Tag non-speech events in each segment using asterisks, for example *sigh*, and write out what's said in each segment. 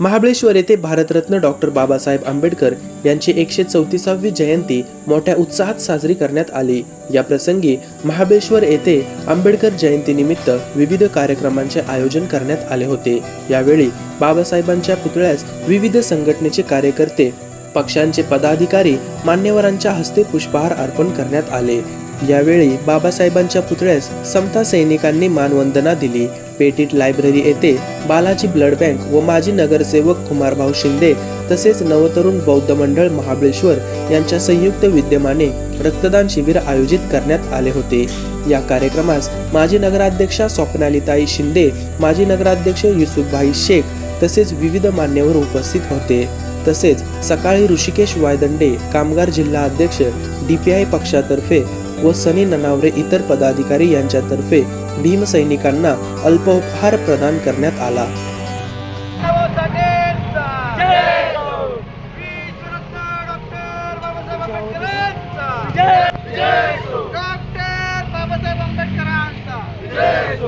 महाबळेश्वर येथे भारतरत्न डॉक्टर बाबासाहेब आंबेडकर यांची एकशे चौतीसावी जयंती मोठ्या उत्साहात साजरी करण्यात आली. या प्रसंगी महाबळेश्वर येथे आंबेडकर जयंतीनिमित्त विविध कार्यक्रमांचे आयोजन करण्यात आले होते. यावेळी बाबासाहेबांच्या पुतळ्यास विविध संघटनेचे कार्यकर्ते पक्षांचे पदाधिकारी मान्यवरांच्या हस्ते पुष्पहार अर्पण करण्यात आले. यावेळी बाबासाहेबांच्या पुतळ्यास समता सैनिकांनी मानवंदना दिली. पेटीट लायब्ररी येथे बालाजी ब्लड बँक व माजी नगरसेवक कुमारभाऊ शिंदे तसेच नवतरुण बौद्ध मंडळ महाबळेश्वर यांच्या संयुक्त विद्यमाने रक्तदान शिबिर आयोजित करण्यात आले होते. या कार्यक्रमास माजी नगराध्यक्षा स्वप्नालीताई शिंदे माजी नगराध्यक्ष युसुफभाई शेख तसेच विविध मान्यवर उपस्थित होते. तसेच सकाळी ऋषिकेश वायदंडे कामगार जिल्हा अध्यक्ष डीपीआय पक्षातर्फे व सनी ननावरे इतर पदाधिकारी यांच्यातर्फे भीमसैनिकांना अल्पोपहार प्रदान करण्यात आला.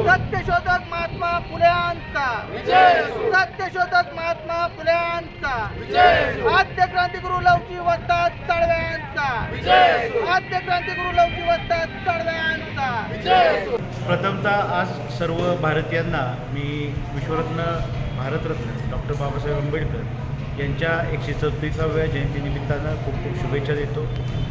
साठेंचा वीररत्न महात्मा फुल्यांचा. सत्यशोधक महात्मा फुल्यांचा. आद्य क्रांतिगुरु लवची वस्ताद साळव्यांचा आद्य क्रांतिगुरु लवची वस्ताद साळव्यांचा प्रथमतः आज सर्व भारतीयांना मी विश्वरत्न भारतरत्न डॉक्टर बाबासाहेब आंबेडकर यांच्या एकशे चौतीसाव्या जयंतीनिमित्तानं खूप खूप शुभेच्छा देतो.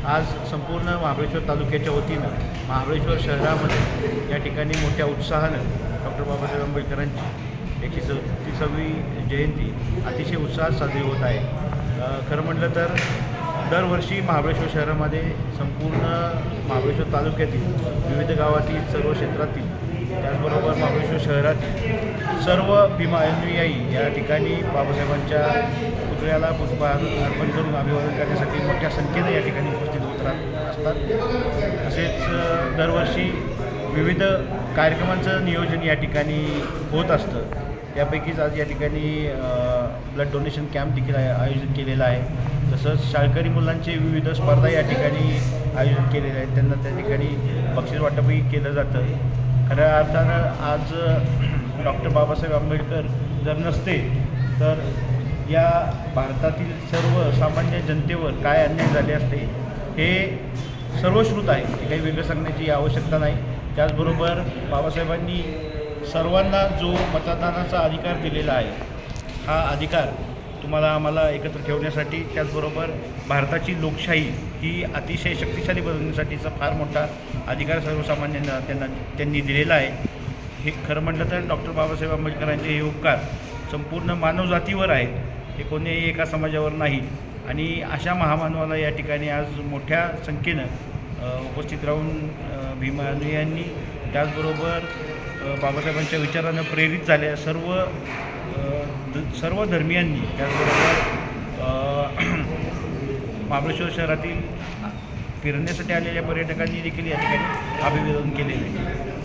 आज संपूर्ण महाबळेश्वर तालुक्याच्या वतीनं महाबळेश्वर शहरामध्ये या ठिकाणी मोठ्या उत्साहानं डॉक्टर बाबासाहेब आंबेडकरांची एकशे चौतीसावी जयंती अतिशय उत्साहात साजरी होत आहे. खरं म्हटलं तर दरवर्षी महाबळेश्वर शहरामध्ये संपूर्ण महाबळेश्वर तालुक्यातील विविध गावातील सर्व क्षेत्रातील त्याचबरोबर महाबळेश्वर शहरातील सर्व भीमा अनुयायी या ठिकाणी बाबासाहेबांच्या पुतळ्याला पुष्पहार अर्पण करून अभिवादन करण्यासाठी मोठ्या संख्येने या ठिकाणी उपस्थित होत राहत असतात. तसेच दरवर्षी विविध कार्यक्रमांचं नियोजन या ठिकाणी होत असतं. त्यापैकीच आज या ठिकाणी ब्लड डोनेशन कॅम्प देखील आयोजित केलेला आहे. तसंच शाळकरी मुलांचे विविध स्पर्धा या ठिकाणी आयोजित केलेले आहेत. त्यांना त्या ठिकाणी बक्षीस वाटपही केलं जातं. खऱ्या अर्थानं आज *clears throat* डॉक्टर बाबासाहेब आंबेडकर जर नसते तर या भारतातील सर्व सामान्य जनतेवर काय अन्याय झाले असते हे सर्वश्रुत आहे. हे काही वेगळं सांगण्याची आवश्यकता नाही. त्याचबरोबर बाबासाहेबांनी सर्वांना जो मतदानाचा अधिकार दिलेला आहे हा अधिकार तुम्हाला आम्हाला एकत्र ठेवण्यासाठी त्याचबरोबर भारताची लोकशाही ही अतिशय शक्तिशाली बनवण्यासाठीचा फार मोठा अधिकार सर्वसामान्यांना त्यांना त्यांनी दिलेला आहे. हे खरं म्हटलं तर डॉक्टर बाबासाहेब आंबेडकरांचे हे उपकार संपूर्ण मानवजातीवर आहेत. हे कोणीही एका समाजावर नाही. आणि अशा महामानवाला या ठिकाणी आज मोठ्या संख्येनं उपस्थित राहून भीमानुयांनी त्याचबरोबर बाबासाहेबांच्या विचारानं प्रेरित झाल्या सर्व सर्व धर्मियांनी त्याचबरोबर *clears throat* महाबळेश्वर शहरातील फिरण्यासाठी आलेल्या पर्यटकांनी देखील या ठिकाणी अभिवादन केलेले आहे.